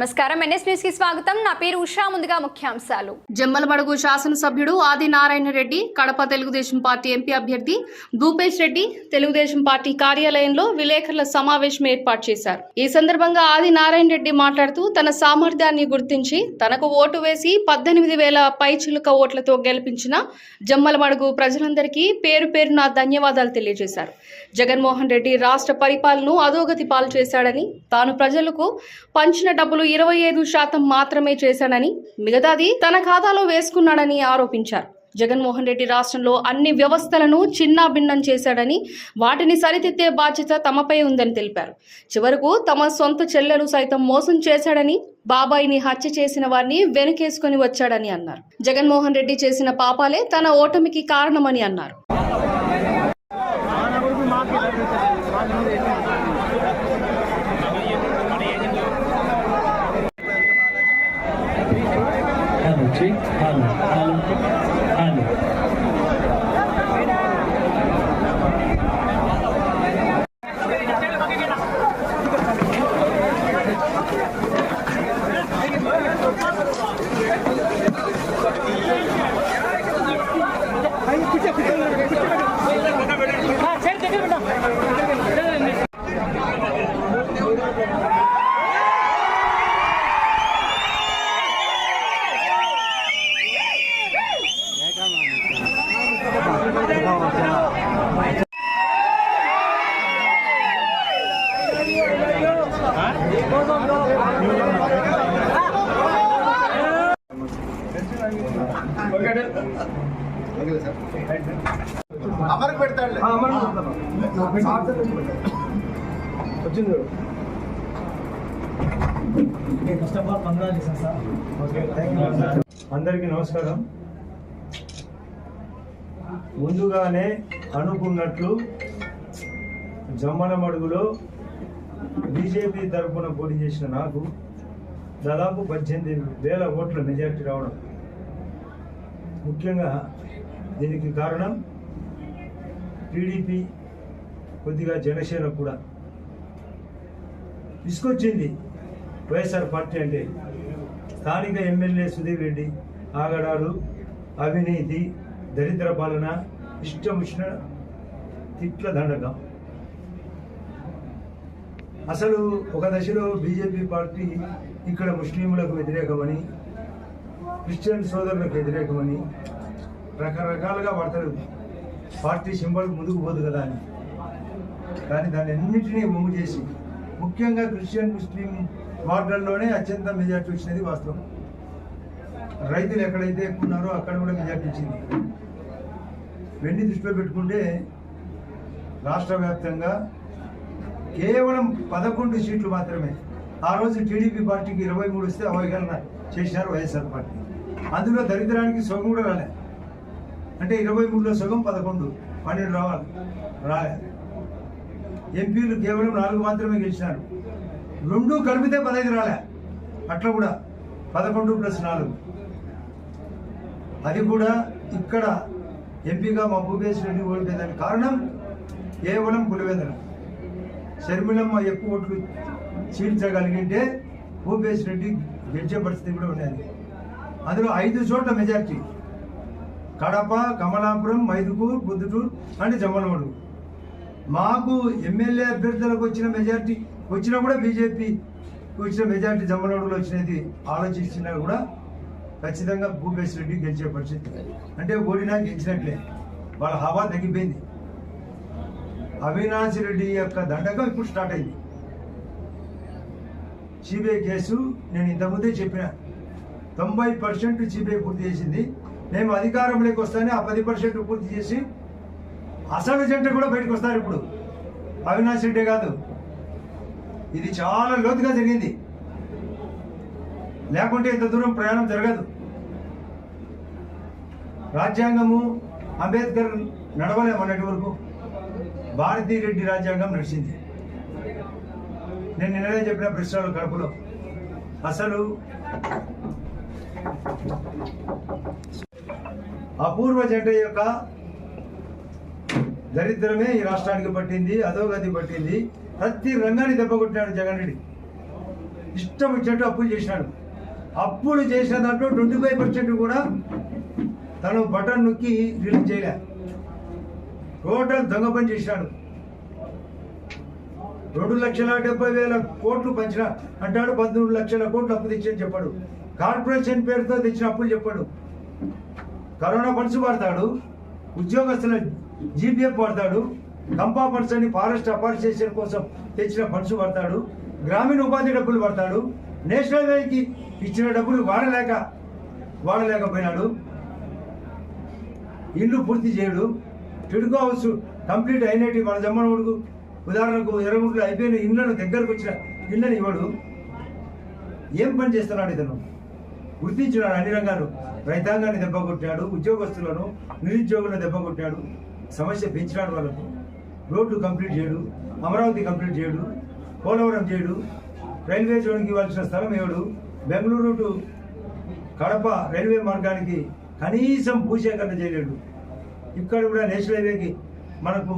నమస్కారం. ఎన్ఎస్ న్యూస్కి స్వాగతం. నా పేరు ఉషా. ముందుగా ముఖ్యాంశాలు. జమ్మలమడుగు శాసనసభ్యుడు ఆది నారాయణ రెడ్డి కడప తెలుగుదేశం పార్టీ ఎంపీ అభ్యర్థి భూపేష్ రెడ్డి తెలుగుదేశం పార్టీ కార్యాలయంలో విలేకరుల సమావేశం ఏర్పాటు చేశారు. ఈ సందర్భంగా ఆది నారాయణ రెడ్డి మాట్లాడుతూ తన సామర్థ్యాన్ని గుర్తించి తనకు ఓటు వేసి పద్దెనిమిది వేల పైచిలుక ఓట్లతో గెలిపించిన జమ్మలమడుగు ప్రజలందరికీ పేరు పేరున ధన్యవాదాలు తెలియజేశారు. జగన్మోహన్ రెడ్డి రాష్ట్ర పరిపాలనను అధోగతి పాలు చేశాడని తాను ప్రజలకు పంచిన డబ్బులు ఇరవై ఐదు శాతం మాత్రమే చేశాడని మిగతాది తన ఖాతాలో వేసుకున్నాడని ఆరోపించారు. జగన్మోహన్ రెడ్డి రాష్ట్రంలో అన్ని వ్యవస్థలను చిన్నాభిన్నం చేశాడని వాటిని సరిదిద్దే బాధ్యత తమపై ఉందని తెలిపారు. చివరకు తమ సొంత చెల్లెలు సైతం మోసం చేశాడని బాబాయిని హత్య చేసిన వారిని వెనుకేసుకొని వచ్చాడని అన్నారు. జగన్మోహన్ రెడ్డి చేసిన పాపాలే తన ఓటమికి కారణమని అన్నారు. అమరకు పెడతాడులే వచ్చింది first of all congratulation sir అందరికీ నమస్కారం. ముందుగానే అనుకున్నట్లు జమ్మలమడుగులో బీజేపీ తరఫున పోటీ చేసిన నాకు దాదాపు పద్దెనిమిది వేల ఓట్ల మెజార్టీ రావడం ముఖ్యంగా దీనికి కారణం టీడీపీ కొద్దిగా జనసేన కూడా. తీసుకొచ్చింది వైఎస్ఆర్ పార్టీ అంటే స్థానిక ఎమ్మెల్యే సుధీర్ రెడ్డి ఆగడాలు అవినీతి దరిద్ర పాలన ఇష్టముష్ణ తిట్ల దండకం. అసలు ఒక దశలో బీజేపీ పార్టీ ఇక్కడ ముస్లింలకు వ్యతిరేకమని క్రిస్టియన్ సోదరులకు వ్యతిరేకమని రకరకాలుగా పడతారు పార్టీ సింబల్ ముందుకు పోదు కదా అని. కానీ దాన్ని అన్నింటినీ మొమ్ము చేసి ముఖ్యంగా క్రిస్టియన్ ముస్లిం వార్డుల్లోనే అత్యంత మెజార్టీ వచ్చినది వాస్తవం. రైతులు ఎక్కడైతే ఎక్కువ ఉన్నారో అక్కడ కూడా మెజార్టీ ఇచ్చింది వెండి దృష్టిలో పెట్టుకుంటే రాష్ట్ర వ్యాప్తంగా కేవలం పదకొండు సీట్లు మాత్రమే. ఆ రోజు టీడీపీ పార్టీకి ఇరవై మూడు వస్తే అవగాహన చేసినారు వైఎస్ఆర్ పార్టీ. అందులో దరిద్రానికి సగం కూడా రాలే. అంటే ఇరవై మూడులో సగం పదకొండు పన్నెండు రావాలి. రాలే ఎంపీలు కేవలం నాలుగు మాత్రమే గెలిచినారు. రెండు కలిపితే పదహైదు రాలే. అట్లా కూడా పదకొండు ప్లస్ నాలుగు. అది కూడా ఇక్కడ ఎంపీగా మా భూపేశ్ రెడ్డి ఓడిపోయేదానికి కారణం కేవలం పులివెందరం షర్మిలమ్మ ఎక్కువ ఓట్లు చీల్చగలిగింటే భూపేశ్ రెడ్డి గెలిచే పరిస్థితి కూడా ఉండేది. అందులో ఐదు చోట్ల మెజార్టీ కడప కమలాపురం మైదుకూరు బుద్ధుటూరు అండ్ జమ్మలమడుగు మాకు ఎమ్మెల్యే అభ్యర్థులకు వచ్చిన మెజార్టీ వచ్చినా కూడా బీజేపీ వచ్చిన మెజార్టీ జమ్మలమడుగులో వచ్చినది ఆలోచించినా కూడా ఖచ్చితంగా భూపేశ్ రెడ్డి గెలిచే పరిస్థితి. అంటే ఓడినా గెలిచినట్లే. వాళ్ళ హవా తగ్గిపోయింది. అవినాష్ రెడ్డి యొక్క దండకం ఇప్పుడు స్టార్ట్ అయింది. సిబిఐ కేసు నేను ఇంతకుముందే చెప్పిన. తొంభై పర్సెంట్ సిబిఐ పూర్తి చేసింది. మేము అధికారంలోకి వస్తానే ఆ పది పర్సెంట్ పూర్తి చేసి అసలు జంట కూడా బయటకు వస్తారు ఇప్పుడు. అవినాష్ రెడ్డి కాదు. ఇది చాలా లోతుగా జరిగింది. లేకుంటే ఇంత దూరం ప్రయాణం జరగదు. రాజ్యాంగము అంబేద్కర్ నడవలే మొన్నటి వరకు భారతీ రెడ్డి రాజ్యాంగం నడిచింది. నేను నిన్ననే చెప్పిన ప్రశ్నలు కడుపులో. అసలు అపూర్వ జంట యొక్క దరిద్రమే ఈ రాష్ట్రానికి పట్టింది అధోగతి పట్టింది. ప్రతి రంగాన్ని దెబ్బకొట్టినాడు జగన్ రెడ్డి. ఇష్టం వచ్చినట్టు అప్పులు చేసినాడు. అప్పులు చేసిన దాంట్లో ట్వంటీ ఫైవ్ పర్సెంట్ కూడా తను బటన్ నొక్కి రిలీజ్ చేయలే. టోటల్ దొంగ పని చేసినాడు. రెండు లక్షల డెబ్బై వేల కోట్లు పంచిన అంటాడు పంతొమ్మిది లక్షల కోట్లు అప్పు తెచ్చని చెప్పాడు. కార్పొరేషన్ పేరుతో తెచ్చిన అప్పులు చెప్పాడు. కరోనా ఫండ్స్ పడతాడు ఉద్యోగస్తుల జీపీఎఫ్ పడతాడు కంపా ఫండ్స్ అని ఫారెస్ట్ అపార్టేషన్ కోసం తెచ్చిన ఫండ్స్ పడతాడు గ్రామీణ ఉపాధి డబ్బులు పడతాడు నేషనల్ హైవేకి ఇచ్చిన డబ్బులు వాడలేక వాడలేకపోయినాడు. ఇల్లు పూర్తి చేయడు. టిడ్కో హౌస్ కంప్లీట్ అయినట్టు మన జమ్మనవుడుకు ఉదాహరణకు ఇరవై ఎర్రగుంటలో అయిపోయిన ఇళ్ళను దగ్గరకు వచ్చిన ఇళ్ళని ఇవ్వడు. ఏం పని చేస్తున్నాడు ఇతను? గుర్తించినాడు అన్ని రంగాలు. రైతాంగాన్ని దెబ్బ కొట్టాడు ఉద్యోగస్తులను నిరుద్యోగులను దెబ్బ కొట్టాడు సమస్య పెంచినాడు వాళ్ళకు. రోడ్లు కంప్లీట్ చేయడు అమరావతి కంప్లీట్ చేయడు పోలవరం చేయడు రైల్వే జోన్కి ఇవ్వాల్సిన స్థలం ఇవ్వడు బెంగళూరు టు కడప రైల్వే మార్గానికి కనీసం భూసేకరణ చేయలేడు. ఇక్కడ కూడా నేషనల్ హైవేకి మనకు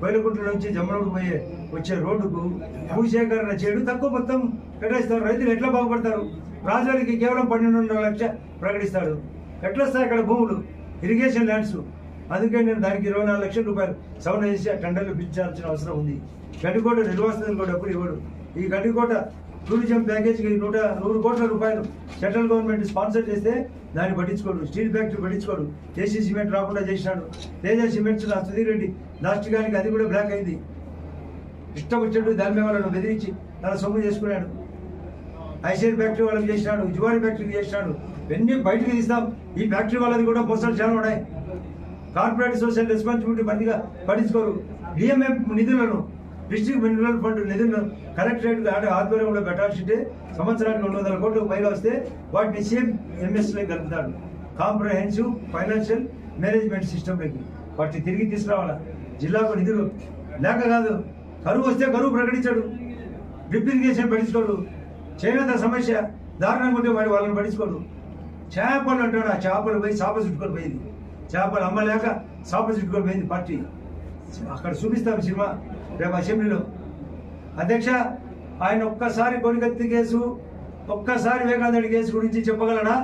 కోయలకుంట్ల నుంచి జమ్మలూరు పోయే వచ్చే రోడ్డుకు భూసేకరణ చేయడు. తక్కువ మొత్తం కేటాయిస్తారు. రైతులు ఎట్లా బాగుపడతారు? రాజులకి కేవలం పన్నెండున్నర లక్ష ప్రకటిస్తాడు. ఎట్లొస్తాయి అక్కడ భూములు? ఇరిగేషన్ ల్యాండ్స్ అందుకే నేను దానికి ఇరవై నాలుగు లక్షల రూపాయలు సవరణ చేసి ఆ టెండర్లు పిలిచాల్సిన అవసరం ఉంది. గడ్డికోట నిర్వాసితులు డబ్బులు ఇవ్వడు. ఈ గడ్డికోట టూరిజం ప్యాకేజీకి నూట నూరు కోట్ల రూపాయలు సెంట్రల్ గవర్నమెంట్ స్పాన్సర్ చేస్తే దాన్ని పట్టించుకోడు. స్టీల్ ఫ్యాక్టరీ పట్టించుకోడు. ఏసీ సిమెంట్ రాకుండా చేసినాడు. తేజ సిమెంట్స్ నా సుధీర్ రెడ్డి. లాస్ట్ గానికి అది కూడా బ్లాక్ అయింది. ఇష్టం వచ్చినట్టు దాని మీద వాళ్ళను బెదిరించి తన సొమ్ము చేసుకున్నాడు. ఐసీఎల్ ఫ్యాక్టరీ వాళ్ళకి చేసినాడు జువారి ఫ్యాక్టరీకి చేసినాడు. ఇవన్నీ బయటకు తీస్తాం. ఈ ఫ్యాక్టరీ వాళ్ళది కూడా మొసలు చాలా ఉన్నాయి. కార్పొరేట్ సోషల్ రెస్పాన్సిబిలిటీ మందిగా పట్టించుకోరు. డిఎంఎఫ్ నిధులను డిస్ట్రిక్ట్ మినరల్ ఫండ్ నిధులను కలెక్టరేట్ ఆధ్వర్యంలో పెట్టాల్సింటే సంవత్సరానికి రెండు వందల కోట్లకు పైగా వస్తే వాటిని సేమ్ ఎంఎస్లో కలుపుతాడు కాంప్రహెన్సివ్ ఫైనాన్షియల్ మేనేజ్మెంట్ సిస్టమ్లోకి వాటిని తిరిగి తీసుకురావాలా? జిల్లాకు నిధులు లేక కాదు. కరువు వస్తే కరువు ప్రకటించాడు. డ్రిప్ ఇరిగేషన్ పట్టించుకోడు చేనేత సమస్య? దారుణంగా ఉంటే వాడు వాళ్ళని పట్టించుకోడు చేపలు అంటాడు ఆ చేపలు పోయి చేప చుట్టుకొని పోయింది. చేపలు అమ్మలేక చేప చుట్టుకొని పోయింది పార్టీ. అక్కడ చూపిస్తాం సినిమా రేపు అసెంబ్లీలో. అధ్యక్ష ఆయన ఒక్కసారి కొనిగత్తి కేసు ఒక్కసారి వివేకానంద కేసు గురించి చెప్పగలనా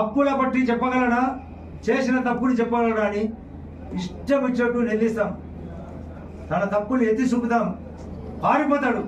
అప్పుల పట్టి చెప్పగలనా చేసిన తప్పులు చెప్పగలనా అని ఇష్టం వచ్చినట్టు నిందిస్తాం తన తప్పులు ఎత్తి చూపుతాం. పారిపోతాడు.